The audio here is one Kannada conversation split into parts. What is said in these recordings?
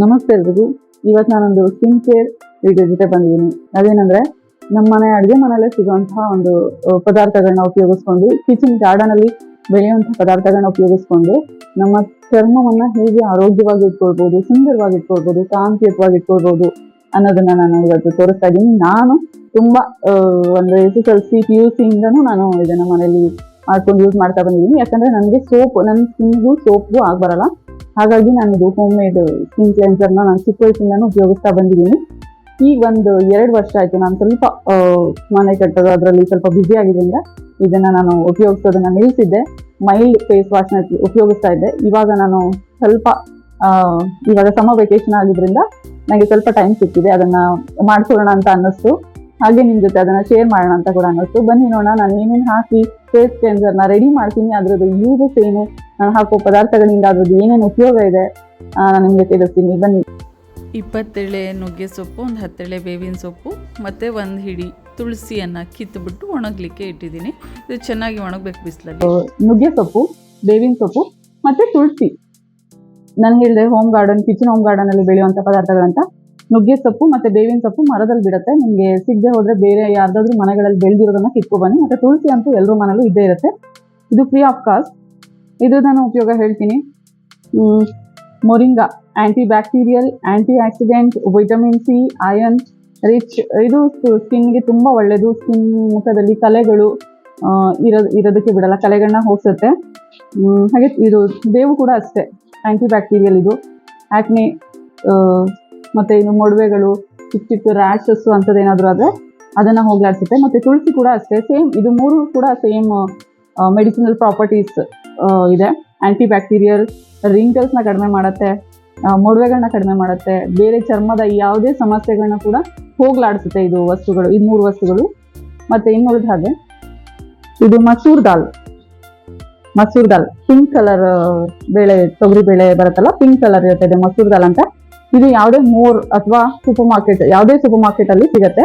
ನಮಸ್ತೆ ಎಲ್ರಿಗೂ. ಇವತ್ತು ನಾನೊಂದು ಸ್ಕಿನ್ ಕೇರ್ ವಿಡಿಯೋ ಜೊತೆ ಬಂದಿದ್ದೀನಿ. ಅದೇನಂದ್ರೆ, ನಮ್ಮ ಮನೆ ಅಡುಗೆ ಮನೆಯಲ್ಲೇ ಸಿಗುವಂತಹ ಒಂದು ಪದಾರ್ಥಗಳನ್ನ ಉಪಯೋಗಿಸ್ಕೊಂಡು ಕಿಚನ್ ಗಾರ್ಡನ್ ಅಲ್ಲಿ ಬೆಳೆಯುವಂತಹ ಪದಾರ್ಥಗಳನ್ನ ಉಪಯೋಗಿಸ್ಕೊಂಡು, ನಮ್ಮ ಚರ್ಮವನ್ನ ಹೇಗೆ ಆರೋಗ್ಯವಾಗಿ ಇಟ್ಕೊಳ್ಬಹುದು ಸುಂದರವಾಗಿ ಇಟ್ಕೊಳ್ಬಹುದು ಕಾಂತಿಯುತವಾಗಿ ಇಟ್ಕೊಳ್ಬಹುದು ಅನ್ನೋದನ್ನ ನಾನು ಇವತ್ತು ತೋರಿಸ್ತಾ ಇದ್ದೀನಿ. ನಾನು ತುಂಬಾ ಒಂದು S S L C, P U C ಇಂದನೂ ನಾನು ಇದನ್ನ ಮನೆಯಲ್ಲಿ ಮಾಡ್ಕೊಂಡು ಯೂಸ್ ಮಾಡ್ತಾ ಬಂದಿದ್ದೀನಿ. ಯಾಕಂದ್ರೆ ನನಗೆ ಸೋಪ್ ನನ್ನ ಸ್ಕಿನ್ಗೂ ಸೋಪ್ಗೂ ಆಗ್ ಬರಲ್ಲ. ಹಾಗಾಗಿ ನಾನು ಇದು ಹೋಮ್ ಮೇಡ್ ಸ್ಕಿನ್ ಕ್ಲೆನ್ಸರ್ನ ನಾನು ಚಿಕ್ಕ ವಯಸ್ಸಿಂದನೂ ಉಪಯೋಗಿಸ್ತಾ ಬಂದಿದ್ದೀನಿ. ಈ ಒಂದು ಎರಡು ವರ್ಷ ಆಯಿತು. ನಾನು ಸ್ವಲ್ಪ ಮನೆ ಕಟ್ಟೋದು, ಅದರಲ್ಲಿ ಸ್ವಲ್ಪ ಬ್ಯುಸಿ ಆಗಿದ್ದರಿಂದ ಇದನ್ನು ನಾನು ಉಪಯೋಗಿಸೋದನ್ನ ನಿಲ್ಲಿಸಿದ್ದೆ. ಮೈಲ್ಡ್ ಫೇಸ್ ವಾಶ್ನ ಉಪಯೋಗಿಸ್ತಾ ಇದ್ದೆ. ಇವಾಗ ನಾನು ಸ್ವಲ್ಪ ಇವಾಗ ಸಮ ವೆಕೇಶನ್ ಆಗಿದ್ದರಿಂದ ನನಗೆ ಸ್ವಲ್ಪ ಟೈಮ್ ಸಿಕ್ಕಿದೆ. ಅದನ್ನು ಮಾಡಿಸೋಣ ಅಂತ ಅನ್ನಿಸ್ತು. ಹಾಗೆ ನಿಮ್ಮ ಜೊತೆ ಅದನ್ನ ಶೇರ್ ಮಾಡೋಣ ಅಂತ ಕೂಡ ಅನ್ನಿಸ್ತು. ಬನ್ನಿ ನೋಡೋಣ ನಾನು ಏನೇನು ಹಾಕಿ ಫೇಸ್ ಕ್ಲೆನ್ಸರ್ನ ರೆಡಿ ಮಾಡ್ತೀನಿ. ಅದ್ರದ್ದು ಯೂಸಸ್ ಏನು ನಾನು ಹಾಕೋ ಪದಾರ್ಥಗಳಿಂದ ಅದ್ರದ್ದು ಏನೇನು ಉಪಯೋಗ ಇದೆ ನಾನು ನಿಮಗೆ ತಿಳಿಸ್ತೀನಿ. ಬನ್ನಿ. ಇಪ್ಪತ್ತೆಳೆ ನುಗ್ಗೆ ಸೊಪ್ಪು ಒಂದು ಹತ್ತೆಳೆ ಬೇವಿನ ಸೊಪ್ಪು ಮತ್ತು ಒಂದು ಹಿಡಿ ತುಳಸಿಯನ್ನು ಕಿತ್ತುಬಿಟ್ಟು ಒಣಗಲಿಕ್ಕೆ ಇಟ್ಟಿದ್ದೀನಿ. ಇದು ಚೆನ್ನಾಗಿ ಒಣಗಬೇಕು ಬಿಸಿಲಲ್ಲಿ. ನುಗ್ಗೆ ಸೊಪ್ಪು ಬೇವಿನ ಸೊಪ್ಪು ಮತ್ತೆ ತುಳಸಿ. ನಾನು ಹೇಳಿದೆ home garden kitchen home garden ಅಲ್ಲಿ ಬೆಳೆಯುವಂತ ಪದಾರ್ಥಗಳಂತ ನುಗ್ಗೆ ಸೊಪ್ಪು ಮತ್ತೆ ಬೇವಿನ ಸೊಪ್ಪು ಮರದಲ್ಲಿ ಬಿಡುತ್ತೆ. ನಿಮಗೆ ಸಿಗದೆ ಹೋದ್ರೆ ಬೇರೆ ಯಾರ್ದಾದ್ರೂ ಮನೆಗಳಲ್ಲಿ ಬೆಳೆದಿರೋದನ್ನ ಕಿತ್ಕೊ ಬನ್ನಿ. ಮತ್ತೆ ತುಳಸಿ ಅಂತೂ ಎಲ್ಲರೂ ಮನೇಲೂ ಇದ್ದೇ ಇರುತ್ತೆ. ಇದು ಫ್ರೀ ಆಫ್ ಕಾಸ್ಟ್. ಇದು ನಾನು ಉಪಯೋಗ ಹೇಳ್ತೀನಿ. Moringa anti bacterial anti oxidant vitamin C, iron, rich. ಇದು ಸ್ಕಿನ್ಗೆ ತುಂಬ ಒಳ್ಳೆಯದು ಸ್ಕಿನ್ ಮುಖದಲ್ಲಿ ಕಲೆಗಳು ಇರೋ, ಇರೋದಕ್ಕೆ ಬಿಡಲ್ಲ. ಕಲೆಗಳನ್ನ ಹೋಗ್ಸುತ್ತೆ. ಹಾಗೆ ಇದು ಬೇವು ಕೂಡ ಅಷ್ಟೇ. ಆಂಟಿ ಬ್ಯಾಕ್ಟೀರಿಯಲ್ ಇದು. ಆಕ್ನೆ ಮತ್ತೆ ಇನ್ನು ಮೊಡವೆಗಳು, ಚಿಕ್ಕ ಚಿಕ್ಕ ರ್ಯಾಶಸ್ ಅಂಥದ್ದು ಏನಾದರೂ ಆದರೆ ಅದನ್ನ ಹೋಗ್ಲಾಡ್ಸುತ್ತೆ. ಮತ್ತೆ ತುಳಸಿ ಕೂಡ ಅಷ್ಟೇ ಸೇಮ್ ಇದು ಮೂರು ಕೂಡ ಸೇಮ್ ಮೆಡಿಸಿನಲ್ ಪ್ರಾಪರ್ಟೀಸ್ ಇದೆ. ಆಂಟಿ ಬ್ಯಾಕ್ಟೀರಿಯಲ್ ರಿಂಕಲ್ಸ್ನ ಕಡಿಮೆ ಮಾಡುತ್ತೆ ಮೊಡವೆಗಳನ್ನ ಕಡಿಮೆ ಮಾಡುತ್ತೆ. ಬೇರೆ ಚರ್ಮದ ಯಾವುದೇ ಸಮಸ್ಯೆಗಳನ್ನ ಕೂಡ ಹೋಗ್ಲಾಡಿಸುತ್ತೆ ಇದು ವಸ್ತುಗಳು, ಇದು ಮೂರು ವಸ್ತುಗಳು. ಮತ್ತೆ ಇನ್ನುಳಿದ ಹಾಗೆ, ಇದು ಮಸೂರ್ ದಾಲ್. ಮಸೂರ್ ದಾಲ್ ಪಿಂಕ್ ಕಲರ್ ಬೇಳೆ, ತೊಗರಿ ಬೇಳೆ ಬರುತ್ತಲ್ಲ ಪಿಂಕ್ ಕಲರ್ ಇರುತ್ತೆ ಮಸೂರ್ ದಾಲ್ ಅಂತ. ಇದು ಯಾವುದೇ ಮೋರ್ ಅಥವಾ ಸೂಪರ್ ಮಾರ್ಕೆಟ್ ಯಾವುದೇ ಸೂಪರ್ ಮಾರ್ಕೆಟ್ ಅಲ್ಲಿ ಸಿಗತ್ತೆ.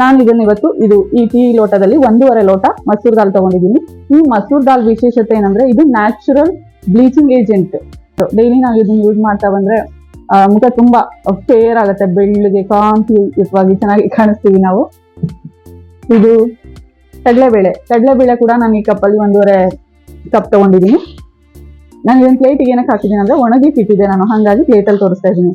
ನಾನು ಇದನ್ನ ಇವತ್ತು ಇದು ಈ ಟೀ ಲೋಟದಲ್ಲಿ ಒಂದೂವರೆ ಲೋಟ ಮಸೂರ್ ದಾಲ್ ತಗೊಂಡಿದ್ದೀನಿ. ಈ ಮಸೂರ್ ದಾಲ್ ವಿಶೇಷತೆ ಏನಂದ್ರೆ ಇದು ನ್ಯಾಚುರಲ್ ಬ್ಲೀಚಿಂಗ್ ಏಜೆಂಟ್ ಡೈಲಿ ನಾವು ಇದನ್ನ ಯೂಸ್ ಮಾಡ್ತಾ ಬಂದ್ರೆ ಮುಖ ತುಂಬಾ ಫೇರ್ ಆಗುತ್ತೆ. ಬೆಳ್ಳಿಗೆ ಕಾಂತಿಯುತವಾಗಿ ಚೆನ್ನಾಗಿ ಕಾಣಿಸ್ತೀವಿ ನಾವು. ಇದು ಕಡಲೆಬೇಳೆ. ಕಡಲೆಬೇಳೆ ಕೂಡ ನಾನು ಈ ಕಪ್ಪಲ್ಲಿ ಒಂದೂವರೆ ಕಪ್ ತಗೊಂಡಿದ್ದೀನಿ. ನಾನು ಇದನ್ನ ಪ್ಲೇಟಿಗೆ ಏನಕ್ಕೆ ಹಾಕಿದ್ದೀನಿ ಅಂದ್ರೆ ಒಣಗಿ ಇಟ್ಟಿದ್ದೆ ನಾನು. ಹಾಗಾಗಿ ಪ್ಲೇಟಲ್ಲಿ ತೋರಿಸ್ತಾ ಇದ್ದೀನಿ.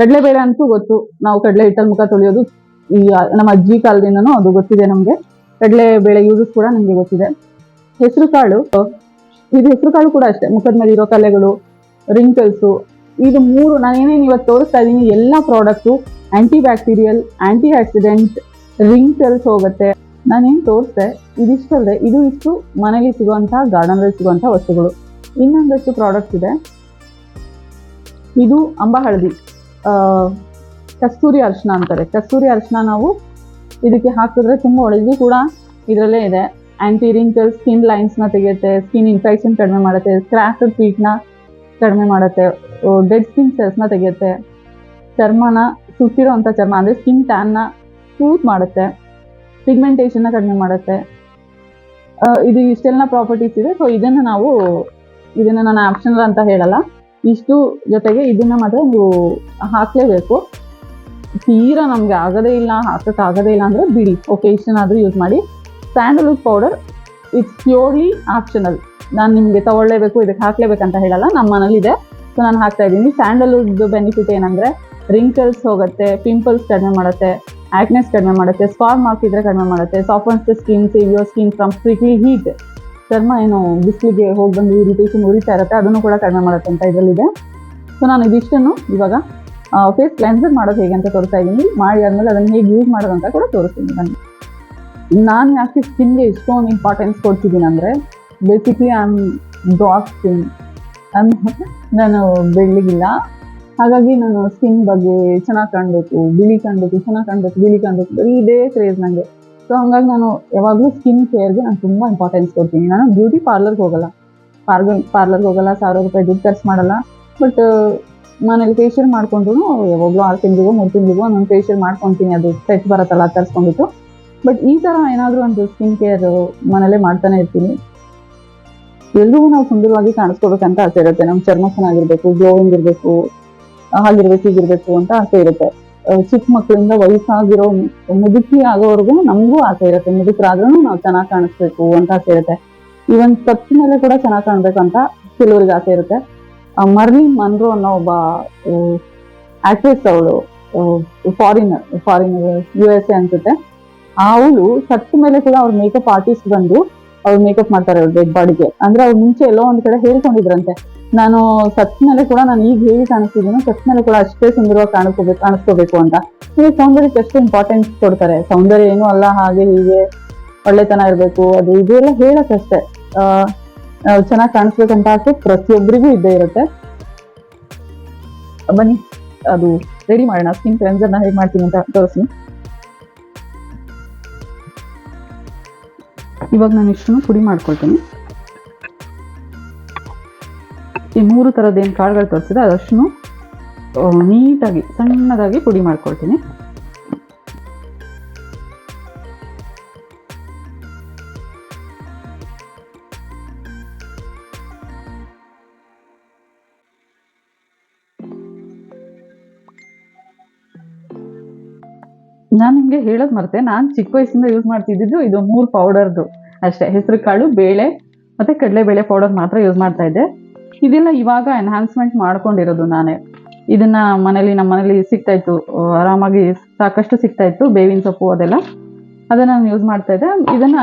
ಕಡಲೆಬೇಳೆ ಅಂತೂ ಗೊತ್ತು. ನಾವು ಕಡಲೆ ಹಿಟ್ಟಲ್ಲಿ ಮುಖ ತೊಳೆಯೋದು ಈ ನಮ್ಮ ಅಜ್ಜಿ ಕಾಲದಿಂದನೂ ಅದು ಗೊತ್ತಿದೆ ನಮಗೆ. ಕಡಲೆಬೇಳೆ ಯೂಸ್ ಕೂಡ ನಮಗೆ ಗೊತ್ತಿದೆ. ಹೆಸರು ಕಾಳು, ಇದು ಹೆಸರು ಕಾಳು ಕೂಡ ಅಷ್ಟೇ. ಮುಖದ ಮೇಲೆ ಇರೋ ಕಲೆಗಳು ರಿಂಕಲ್ಸು ಇದು ಮೂರು ನಾನು ಇವತ್ತು ತೋರಿಸ್ತಾ ಇದ್ದೀನಿ ಎಲ್ಲ product anti bacterial anti oxidant wrinkles ಹೋಗುತ್ತೆ ನಾನೇನು ತೋರಿಸ್ದೆ ಇದಿಷ್ಟಲ್ಲದೆ ಇದು ಇಷ್ಟು ಮನೇಲಿ ಸಿಗುವಂಥ ಗಾರ್ಡನಲ್ಲಿ ಸಿಗುವಂಥ ವಸ್ತುಗಳು. ಇನ್ನೊಂದಷ್ಟು ಪ್ರಾಡಕ್ಟ್ಸ್ ಇದೆ. ಇದು ಅಂಬ ಹಳದಿ ಕಸ್ತೂರಿ ಅರಿಶಿನ ಅಂತಾರೆ. ಕಸ್ತೂರಿ ಅರಿಶಿನ ನಾವು ಇದಕ್ಕೆ ಹಾಕಿದ್ರೆ ತುಂಬ ಒಳ್ಳೆಯದು ಕೂಡ ಇದರಲ್ಲೇ ಇದೆ. ಆ್ಯಂಟಿ ರಿಂಕಲ್ ಸ್ಕಿನ್ ಲೈನ್ಸ್ನ ತೆಗೆಯುತ್ತೆ ಸ್ಕಿನ್ ಇನ್ಫೆಕ್ಷನ್ ಕಡಿಮೆ ಮಾಡುತ್ತೆ ಸ್ಕ್ರಾಫ್ ಫೀಟ್ನ ಕಡಿಮೆ ಮಾಡುತ್ತೆ ಡೆಡ್ ಸ್ಕಿನ್ ಸೆಲ್ಸ್ನ ತೆಗೆಯುತ್ತೆ. ಚರ್ಮನ ಸುಟ್ಟಿರೋಂಥ ಚರ್ಮ, ಅಂದರೆ ಸ್ಕಿನ್ ಟ್ಯಾನ್ನ ಸ್ಮೂತ್ ಮಾಡುತ್ತೆ. ಪಿಗ್ಮೆಂಟೇಷನ್ನ ಕಡಿಮೆ ಮಾಡುತ್ತೆ. ಇದು ಇಷ್ಟೆಲ್ಲ ಪ್ರಾಪರ್ಟೀಸ್ ಇದೆ. ಸೊ ಇದನ್ನು ನಾವು, ಇದನ್ನು ನಾನು ಆಪ್ಷನಲ್ ಅಂತ ಹೇಳಲ್ಲ. ಇಷ್ಟು ಜೊತೆಗೆ ಇದನ್ನ ಮಾತ್ರ ನೀವು ಹಾಕಲೇಬೇಕು. ತೀರಾ ನಮಗೆ ಆಗದೇ ಇಲ್ಲ ಹಾಕೋಕ್ಕಾಗೋದೇ ಇಲ್ಲ ಅಂದರೆ ಬಿಡಿ. ಓಕೆ ಇಷ್ಟನ್ನಾದರೂ ಯೂಸ್ ಮಾಡಿ. Sandalwood powder it's purely optional ನಾನು ನಿಮಗೆ ತಗೊಳ್ಳೇಬೇಕು, ಇದಕ್ಕೆ ಹಾಕ್ಲೇಬೇಕಂತ ಹೇಳಲ್ಲ ನಮ್ಮ ಮನೇಲಿದೆ. ಸೊ ನಾನು ಹಾಕ್ತಾ ಇದ್ದೀನಿ. ಸ್ಯಾಂಡಲ್ವುಡ್ ಬೆನಿಫಿಟ್ ಏನಂದರೆ ರಿಂಕಲ್ಸ್ ಹೋಗುತ್ತೆ ಪಿಂಪಲ್ಸ್ ಕಡಿಮೆ ಮಾಡುತ್ತೆ ಆಕ್ನೆಸ್ ಕಡಿಮೆ ಮಾಡುತ್ತೆ ಸ್ಕಾರ್ ಮಾರ್ಕ್ ಇದ್ರೆ ಕಡಿಮೆ ಮಾಡುತ್ತೆ softs skins your skin from strictly heat ಚರ್ಮ ಏನು ಬಿಸಿಲಿಗೆ ಹೋಗಿ ಬಂದು ಇರಿಟೇಷನ್ ಉರಿತಾ ಇರುತ್ತೆ, ಅದನ್ನು ಕೂಡ ಕಡಿಮೆ ಮಾಡುತ್ತೆ ಅಂತ ಇದರಲ್ಲಿದೆ. ಸೊ ನಾನು ಇದಿಷ್ಟನ್ನು ಇವಾಗ ಫೇಸ್ ಕ್ಲೆನ್ಸರ್ ಮಾಡೋದು ಹೇಗೆ ಅಂತ ತೋರಿಸ್ತಾ ಇದ್ದೀನಿ. ಮಾಡಿ ಆದಮೇಲೆ ಅದನ್ನು ಹೇಗೆ ಯೂಸ್ ಮಾಡೋದು ಅಂತ ಕೂಡ ತೋರಿಸ್ತೀನಿ. ನಾನು ನಾನು ಯಾಕೆ ಸ್ಕಿನ್ಗೆ ಇಷ್ಟೊಂದು ಇಂಪಾರ್ಟೆನ್ಸ್ ಕೊಡ್ತಿದ್ದೀನಿ ಅಂದರೆ basically I am skin skin ನಾನು ಬೆಳ್ಳಿಗಿಲ್ಲ. ಹಾಗಾಗಿ ನಾನು ಸ್ಕಿನ್ ಬಗ್ಗೆ ಚೆನ್ನಾಗಿ ಕಾಣಬೇಕು, ಬಿಳಿ ಕಾಣಬೇಕು, ಚೆನ್ನಾಗಿ ಕಾಣಬೇಕು, ಬಿಳಿ ಕಾಣಬೇಕು, ಬರೀ ಇದೇ ಕ್ರೇಜ್ ನನಗೆ ಸೊ ಹಂಗಾಗಿ ನಾನು ಯಾವಾಗಲೂ ಸ್ಕಿನ್ ಕೇರ್ಗೆ ನಾನು ತುಂಬ ಇಂಪಾರ್ಟೆನ್ಸ್ ಕೊಡ್ತೀನಿ. ನಾನು ಬ್ಯೂಟಿ ಪಾರ್ಲರ್ಗೆ ಹೋಗಲ್ಲ. ಪಾರ್ಲರ್ ಪಾರ್ಲರ್ಗೆ ಹೋಗಲ್ಲ, ಸಾವಿರ ರೂಪಾಯಿ ದುಡ್ಡು ಖರ್ಚು ಮಾಡಲ್ಲ. ಬಟ್ ಮನೇಲಿ ಫೇಶಿಯಲ್ ಮಾಡ್ಕೊಂಡ್ರು ಯಾವಾಗಲೂ ಆರು ತಿಂಗಳಿಗೂ, ಮೂರು ತಿಂಗಳಿಗೂ ನಾನು ಫೇಶಿಯಲ್ ಮಾಡ್ಕೊತೀನಿ. ಅದು ಸೆಟ್ ಬರತ್ತಲ್ಲ ತರಿಸ್ಕೊಂಡಿತ್ತು ಬಟ್ ಈ ಥರ ಏನಾದರೂ ಒಂದು ಸ್ಕಿನ್ ಕೇರ್ ಮನೇಲೇ ಮಾಡ್ತಾನೆ ಇರ್ತೀನಿ. ಎಲ್ರಿಗೂ ನಾವು ಸುಂದರವಾಗಿ ಕಾಣಿಸ್ಕೋಬೇಕಂತ ಆಸೆ ಇರುತ್ತೆ. ನಮ್ಮ ಚರ್ಮ ಚೆನ್ನಾಗಿರ್ಬೇಕು ಗ್ಲೋವಿಂಗ್ ಇರಬೇಕು, ಹಾಗಿರ್ಬೇಕು, ಹೀಗಿರ್ಬೇಕು ಅಂತ ಆಸೆ ಇರುತ್ತೆ. ಚಿಕ್ಕ ಮಕ್ಕಳಿಂದ ವಯಸ್ಸಾಗಿರೋ ಮುದುಕಿ ಆಗೋವರೆಗೂ ನಮಗೂ ಆಸೆ ಇರುತ್ತೆ. ಮುದುಕರಾದ್ರೂ ನಾವು ಚೆನ್ನಾಗಿ ಕಾಣಿಸ್ಬೇಕು ಅಂತ ಆಸೆ ಇರುತ್ತೆ. ಇವನ್ ಸತ್ತ ಮೇಲೆ ಕೂಡ ಚೆನ್ನಾಗಿ ಕಾಣ್ಬೇಕಂತ ಕೆಲವರಿಗೆ ಆಸೆ ಇರುತ್ತೆ. ಮರ್ಲಿ ಮನ್ರೋ ಅನ್ನೋ ಒಬ್ಬ ಆಕ್ಟ್ರೆಸ್ ಅವಳು foreign foreign U S A ಅನ್ಸುತ್ತೆ. ಅವಳು ಸತ್ತ ಮೇಲೆ ಕೂಡ ಅವ್ರ ಮೇಕಪ್ ಆರ್ಟಿಸ್ಟ್ ಬಂದು ಅವ್ರು ಮೇಕಪ್ ಮಾಡ್ತಾರೆ ಅವ್ರ ಡೆಡ್ ಬಾಡಿಗೆ ಅಂದ್ರೆ ಅವ್ರು ಮುಂಚೆ ಎಲ್ಲೋ ಒಂದ್ ಕಡೆ ಹೇಳ್ಕೊಂಡಿದ್ರಂತೆ. ನಾನು ಸತ್ ಕೂಡ ನಾನು ಈಗ ಹೇಗೆ ಕಾಣಿಸ್ತಿದ್ದೀನೋ ಸತ್ ಕೂಡ ಅಷ್ಟೇ ಸುಂದರವಾಗಿ ಕಾಣಿಸ್ಕೋಬೇಕು ಕಾಣಿಸ್ಕೋಬೇಕು ಅಂತ. ಈಗ ಸೌಂದರ್ಯಕ್ಕೆ ಎಷ್ಟು ಇಂಪಾರ್ಟೆನ್ಸ್ ಕೊಡ್ತಾರೆ? ಸೌಂದರ್ಯ ಏನು ಅಲ್ಲ, ಹಾಗೆ ಹೀಗೆ ಒಳ್ಳೆತನ ಇರಬೇಕು, ಅದು ಇದೆಲ್ಲ ಹೇಳಕ್ಕಷ್ಟೇ ಚೆನ್ನಾಗಿ ಕಾಣಿಸ್ಬೇಕಂತ ಆಸೆ ಪ್ರತಿಯೊಬ್ಬರಿಗೂ ಇದ್ದೇ ಇರುತ್ತೆ. ಬನ್ನಿ, ಅದು ರೆಡಿ ಮಾಡೋಣ ಸ್ಕಿನ್ ಕ್ಲೆನ್ಸರ್ನ ಹೇಗೆ ಮಾಡ್ತೀನಿ ಅಂತ ತೋರಿಸ್ತೀನಿ. ಇವಾಗ ನಾನು ಇಷ್ಟನ್ನು ಪುಡಿ ಮಾಡ್ಕೊಳ್ತೀನಿ. ಈ ಮೂರು ಥರದ ಏನು ಕಾಳುಗಳು ತೋರಿಸಿದೆ ಅದಷ್ಟು ನೀಟಾಗಿ, ಸಣ್ಣದಾಗಿ ಪುಡಿ ಮಾಡ್ಕೊಳ್ತೀನಿ. ನಾನು ನಿಮಗೆ ಹೇಳೋದು ಮರ್ತೆ, ನಾನು ಚಿಕ್ಕ ವಯಸ್ಸಿಂದ ಯೂಸ್ ಮಾಡ್ತಿದ್ದಿದ್ದು ಇದು ಮೂರು ಪೌಡರ್ದು ಅಷ್ಟೇ, ಹೆಸರು ಕಾಳು, ಬೇಳೆ, ಮತ್ತು ಕಡಲೆಬೇಳೆ ಪೌಡರ್ ಮಾತ್ರ ಯೂಸ್ ಮಾಡ್ತಾ ಇದ್ದೆ. ಇದೆಲ್ಲ ಇವಾಗ ಎನ್ಹಾನ್ಸ್ಮೆಂಟ್ ಮಾಡ್ಕೊಂಡಿರೋದು ನಾನೇ. ಇದನ್ನ ಮನೇಲಿ ನಮ್ಮ ಮನೇಲಿ ಸಿಗ್ತಾ ಇತ್ತು. ಆರಾಮಾಗಿ ಸಾಕಷ್ಟು ಸಿಗ್ತಾ ಇತ್ತು, ಬೇವಿನ ಸೊಪ್ಪು ಅದೆಲ್ಲ. ಅದನ್ನ ನಾನು ಯೂಸ್ ಮಾಡ್ತಾ ಇದ್ದೆ. ಇದನ್ನ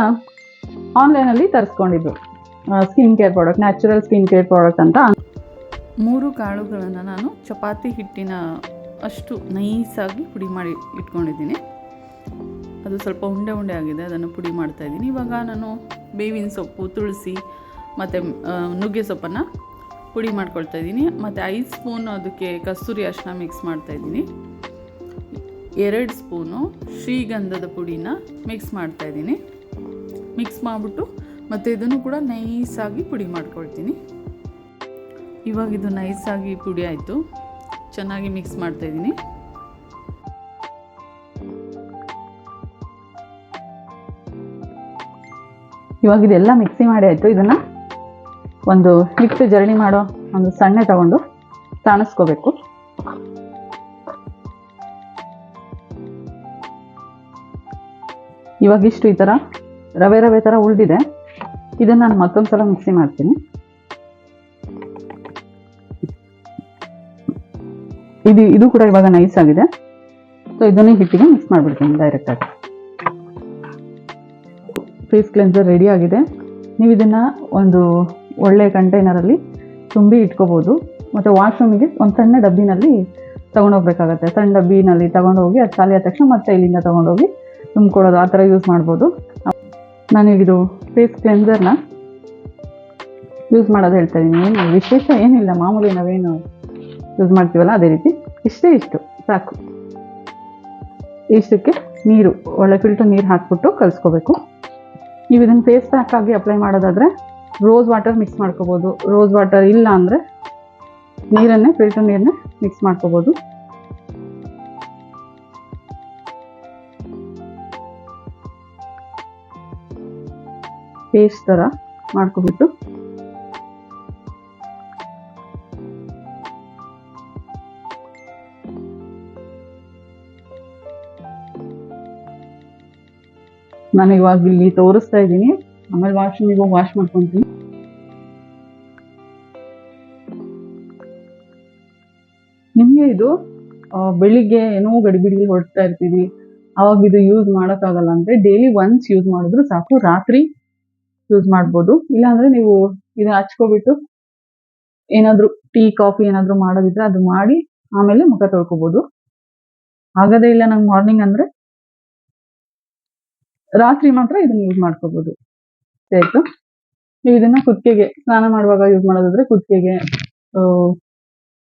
ಆನ್ಲೈನಲ್ಲಿ ತರಿಸ್ಕೊಂಡಿದ್ದು. Skin care product natural skin care product ಅಂತ. ಮೂರು ಕಾಳುಗಳನ್ನು ನಾನು ಚಪಾತಿ ಹಿಟ್ಟಿನ ಅಷ್ಟು ನೈಸಾಗಿ ಪುಡಿ ಮಾಡಿ ಇಟ್ಕೊಂಡಿದ್ದೀನಿ. ಅದು ಸ್ವಲ್ಪ ಉಂಡೆ ಉಂಡೆ ಆಗಿದೆ, ಅದನ್ನು ಪುಡಿ ಮಾಡ್ತಾ ಇದ್ದೀನಿ. ಇವಾಗ ನಾನು ಬೇವಿನ ಸೊಪ್ಪು, ತುಳಸಿ, ಮತ್ತು ನುಗ್ಗೆ ಸೊಪ್ಪನ್ನು ಪುಡಿ ಮಾಡ್ಕೊಳ್ತಾ ಇದ್ದೀನಿ. ಮತ್ತು ಐದು ಸ್ಪೂನ್ ಅದಕ್ಕೆ ಕಸ್ತೂರಿ ಅರಿಶಿನ ಮಿಕ್ಸ್ ಮಾಡ್ತಾ ಇದ್ದೀನಿ. ಎರಡು ಸ್ಪೂನು ಶ್ರೀಗಂಧದ ಪುಡಿನ ಮಿಕ್ಸ್ ಮಾಡ್ತಾ ಇದ್ದೀನಿ. ಮಿಕ್ಸ್ ಮಾಡಿಬಿಟ್ಟು ಮತ್ತು ಇದನ್ನು ಕೂಡ ನೈಸಾಗಿ ಪುಡಿ ಮಾಡ್ಕೊಳ್ತೀನಿ. ಇವಾಗ ಇದು ನೈಸಾಗಿ ಪುಡಿ ಆಯಿತು. ಚೆನ್ನಾಗಿ ಮಿಕ್ಸ್ ಮಾಡ್ತಾ ಇದ್ದೀನಿ. ಇವಾಗ ಇದೆಲ್ಲ ಮಿಕ್ಸಿ ಮಾಡಿ ಆಯಿತು ಇದನ್ನ? ಒಂದು ಹಿಟ್ಟು ಜರ್ನಿ ಮಾಡೋ ಒಂದು ಸಣ್ಣ ತಗೊಂಡು ತಾಣಿಸ್ಕೋಬೇಕು. ಇವಾಗ ಇಷ್ಟು ಈ ಥರ ರವೆ ರವೆ ಥರ ಉಳಿದಿದೆ. ಇದನ್ನು ನಾನು ಮತ್ತೊಂದು ಸಲ ಮಿಕ್ಸಿ ಮಾಡ್ತೀನಿ. ಇದು ಇದು ಕೂಡ ಇವಾಗ ನೈಸ್ ಆಗಿದೆ. ಸೊ ಇದನ್ನೇ ಹಿಟ್ಟಿಗೆ ಮಿಕ್ಸ್ ಮಾಡಿಬಿಡ್ತೀನಿ ಡೈರೆಕ್ಟಾಗಿ ಫೇಸ್ ಕ್ಲೆನ್ಸರ್ ರೆಡಿ ಆಗಿದೆ. ನೀವು ಇದನ್ನು ಒಂದು ಒಳ್ಳೆ ಕಂಟೈನರಲ್ಲಿ ತುಂಬಿ ಇಟ್ಕೋಬೋದು. ಮತ್ತು ವಾಶ್ರೂಮಿಗೆ ಒಂದು ಸಣ್ಣ ಡಬ್ಬಿನಲ್ಲಿ ತೊಗೊಂಡೋಗ್ಬೇಕಾಗತ್ತೆ. ಸಣ್ಣ ಡಬ್ಬಿನಲ್ಲಿ ತೊಗೊಂಡೋಗಿ ಅದು ಖಾಲಿ ಆದ ತಕ್ಷಣ ಮತ್ತೆ ಇಲ್ಲಿಂದ ತೊಗೊಂಡೋಗಿ ತುಂಬಿಕೊಡೋದು ಆ ಥರ ಯೂಸ್ ಮಾಡ್ಬೋದು. ನಾನೀಗಿದು ಫೇಸ್ ಕ್ಲೆನ್ಸರ್ನ ಯೂಸ್ ಮಾಡೋದು ಹೇಳ್ತಾ ಇದ್ದೀನಿ ವಿಶೇಷ ಏನಿಲ್ಲ, ಮಾಮೂಲಿ ನಾವೇನು ಯೂಸ್ ಮಾಡ್ತೀವಲ್ಲ ಅದೇ ರೀತಿ. ಇಷ್ಟೇ ಇಷ್ಟು, ಸಾಕು. ಇಷ್ಟಕ್ಕೆ ನೀರು, ಒಳ್ಳೆ ಫಿಲ್ಟರ್ ನೀರು ಹಾಕ್ಬಿಟ್ಟು ಕಲಿಸ್ಕೋಬೇಕು. ನೀವು ಇದನ್ನು ಫೇಸ್ ಪ್ಯಾಕ್ ಆಗಿ ಅಪ್ಲೈ ಮಾಡೋದಾದ್ರೆ ರೋಸ್ ವಾಟರ್ ಮಿಕ್ಸ್ ಮಾಡ್ಕೋಬೋದು. ರೋಸ್ ವಾಟರ್ ಇಲ್ಲ ಅಂದರೆ ನೀರನ್ನೇ ಫಿಲ್ಟರ್ ನೀರನ್ನೇ ಮಿಕ್ಸ್ ಮಾಡ್ಕೋಬೋದು. ಪೇಸ್ಟ್ ಥರ ಮಾಡ್ಕೊಬಿಟ್ಟು. ನಾನು ಇವಾಗ ಇಲ್ಲಿ ತೋರಿಸ್ತಾ ಇದ್ದೀನಿ. ಆಮೇಲೆ ವಾಶ್ರೂಮಿಗೆ ಹೋಗಿ ವಾಶ್ ಮಾಡ್ಕೊತೀನಿ. ಇದು ಬೆಳಿಗ್ಗೆ ಏನೋ ಗಡಿಬಿಡಿ ಹೊರಡ್ತಾ ಇರ್ತೀವಿ. ಅವಾಗ ಇದು ಯೂಸ್ ಮಾಡೋಕ್ಕಾಗಲ್ಲ ಅಂದರೆ ಡೈಲಿ ಒನ್ಸ್ ಯೂಸ್ ಮಾಡಿದ್ರು ಸಾಕು. ರಾತ್ರಿ ಯೂಸ್ ಮಾಡ್ಬೋದು. ಇಲ್ಲಾಂದ್ರೆ ನೀವು ಇದನ್ನ ಹಚ್ಕೊಬಿಟ್ಟು ಏನಾದರೂ ಟೀ, ಕಾಫಿ ಏನಾದರೂ ಮಾಡೋದಿದ್ರೆ ಅದು ಮಾಡಿ ಆಮೇಲೆ ಮುಖ ತೊಳ್ಕೊಬೋದು. ಆಗದೇ ಇಲ್ಲ ನಂಗೆ ಮಾರ್ನಿಂಗ್ ಅಂದರೆ ರಾತ್ರಿ ಮಾತ್ರ ಇದನ್ನ ಯೂಸ್ ಮಾಡ್ಕೋಬೋದು. ಆಯಿತು. ನೀವು ಇದನ್ನ ಕುತ್ತಿಗೆಗೆ, ಸ್ನಾನ ಮಾಡುವಾಗ ಯೂಸ್ ಮಾಡೋದಾದ್ರೆ ಕುತ್ತಿಗೆಗೆ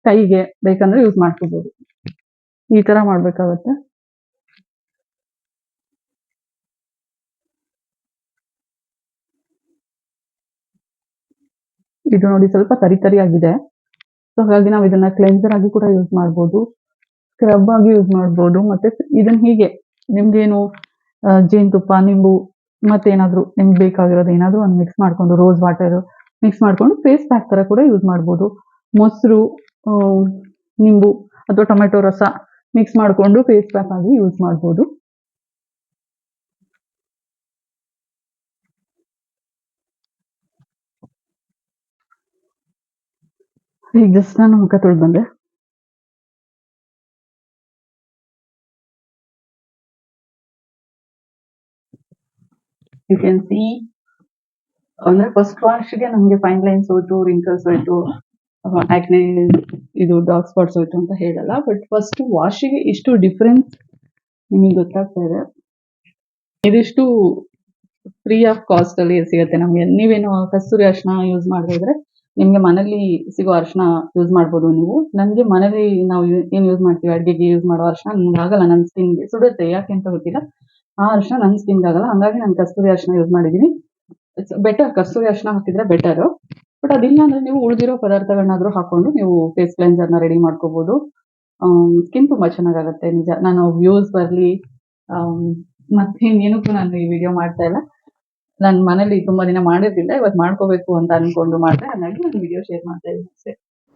ಕೈಗೆ ಬೇಕಂದ್ರೆ ಯೂಸ್ ಮಾಡ್ಕೋಬಹುದು ಈ ತರ ಮಾಡ್ಬೇಕಾಗತ್ತೆ. ಇದು ನೋಡಿ ಸ್ವಲ್ಪ ತರಿ ಆಗಿದೆ ಸೊ ಹಾಗಾಗಿ ನಾವು ಇದನ್ನ ಕ್ಲೆನ್ಸರ್ ಆಗಿ ಕೂಡ ಯೂಸ್ ಮಾಡ್ಬೋದು. ಸ್ಕ್ರಬ್ ಆಗಿ ಯೂಸ್ ಮಾಡ್ಬೋದು. ಮತ್ತೆ ಇದನ್ನ ಹೀಗೆ ನಿಮ್ಗೇನು ಜೇನುತುಪ್ಪ, ನಿಂಬು, ಮತ್ತೇನಾದ್ರು ನಿಮ್ಗೆ ಬೇಕಾಗಿರೋದು ಏನಾದರೂ ಒಂದು ಮಿಕ್ಸ್ ಮಾಡ್ಕೊಂಡು ರೋಸ್ ವಾಟರ್ ಮಿಕ್ಸ್ ಮಾಡ್ಕೊಂಡು ಫೇಸ್ ಪ್ಯಾಕ್ ತರ ಕೂಡ ಯೂಸ್ ಮಾಡ್ಬೋದು. ಮೊಸರು ನಿಂಬು ಅಥವಾ ಟೊಮೆಟೊ ರಸ ಮಿಕ್ಸ್ ಮಾಡಿಕೊಂಡು ಫೇಸ್ ಪ್ಯಾಕ್ ಆಗಿ ಯೂಸ್ ಮಾಡ್ಬೋದು. ಈಗ ಜಸ್ಟ್ ನಾನು ಮುಖ ತೊಳೆದು ಬಂದೆ. ಯು ಕ್ಯಾನ್ ಸಿ ಅಂದ್ರೆ ಫಸ್ಟ್ ವಾಶ್ಗೆ ನಮಗೆ ಫೈನ್ ಲೈನ್ಸ್ ಹೋಯ್ತು ರಿಂಕಲ್ಸ್ ಹೋಯ್ತು. ಆಕ್ನೆ ಇದು ಡಾರ್ಕ್ ಸ್ಪಾಟ್ಸ್ ಹೋಯ್ತು ಅಂತ ಹೇಳಲ್ಲ ಬಟ್ ಫಸ್ಟ್ ವಾಶಿಗೆ ಇಷ್ಟು ಡಿಫ್ರೆನ್ಸ್ ನಿಮಗೆ ಗೊತ್ತಾಗ್ತಾ ಇದೆ. ಇದಿಷ್ಟು ಫ್ರೀ ಆಫ್ ಕಾಸ್ಟ್ ಅಲ್ಲಿ ಸಿಗುತ್ತೆ ನಮಗೆ. ನೀವೇನು ಕಸ್ತೂರಿ ಅರ್ಶನ ಯೂಸ್ ಮಾಡ್ತಾ ಇದ್ರೆ ನಿಮ್ಗೆ ಮನೇಲಿ ಸಿಗೋ ಅರ್ಶನ ಯೂಸ್ ಮಾಡ್ಬೋದು ನೀವು. ನನಗೆ ಮನೇಲಿ ನಾವು ಏನು ಯೂಸ್ ಮಾಡ್ತೀವಿ? ಅಡುಗೆಗೆ ಯೂಸ್ ಮಾಡೋ ಅರ್ಶನ ನಿಮ್ಗೆ ಆಗಲ್ಲ ನನ್ನ ಸ್ಕಿನ್ಗೆ ಸುಡುತ್ತೆ, ಯಾಕೆ ಅಂತ ಗೊತ್ತಿಲ್ಲ. ಆ ಅರ್ಶನ ನನ್ನ ಸ್ಕಿನ್ಗೆ ಆಗಲ್ಲ. ಹಂಗಾಗಿ ನಾನು ಕಸ್ತೂರಿ ಅರ್ಶನ ಯೂಸ್ ಮಾಡಿದೀನಿ ಇಟ್ಸ್ ಬೆಟರ್ ಕಸ್ತೂರಿ ಅರ್ಶನ ಹಾಕಿದ್ರೆ ಬೆಟರ್ ಬಟ್ ಅದಿಲ್ಲ ಅಂದ್ರೆ ನೀವು ಉಳಿದಿರೋ ಪದಾರ್ಥಗಳನ್ನಾದ್ರೂ ಹಾಕೊಂಡು ನೀವು ಫೇಸ್ ಕ್ಲೆನ್ಸರ್ನ ರೆಡಿ ಮಾಡ್ಕೋಬಹುದು ಸ್ಕಿನ್ ತುಂಬಾ ಚೆನ್ನಾಗಾಗುತ್ತೆ, ನಿಜ. ನಾನು ವ್ಯೂಸ್ ಬರಲಿ ಮತ್ತೆ ಏನಕ್ಕೂ ನಾನು ಈ ವಿಡಿಯೋ ಮಾಡ್ತಾ ಇಲ್ಲ. ನಾನು ಮನೇಲಿ ತುಂಬಾ ದಿನ ಮಾಡಿರ್ಲಿಲ್ಲ ಇವತ್ತು ಮಾಡ್ಕೋಬೇಕು ಅಂತ ಅನ್ಕೊಂಡು ಮಾಡಿದೆ. ಹಾಗಾಗಿ ನಾನು ವಿಡಿಯೋ ಶೇರ್ ಮಾಡ್ತಾ ಇದ್ದೀನಿ ಅಷ್ಟೇ.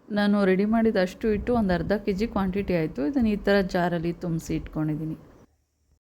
ನಾನು ರೆಡಿ ಮಾಡಿದ ಅಷ್ಟು ಇಟ್ಟು ಒಂದು ಅರ್ಧ ಕೆ ಜಿ ಕ್ವಾಂಟಿಟಿ ಆಯಿತು. ಇದನ್ನು ಈ ಥರ ಜಾರಲ್ಲಿ ತುಂಬಿಸಿ ಇಟ್ಕೊಂಡಿದ್ದೀನಿ.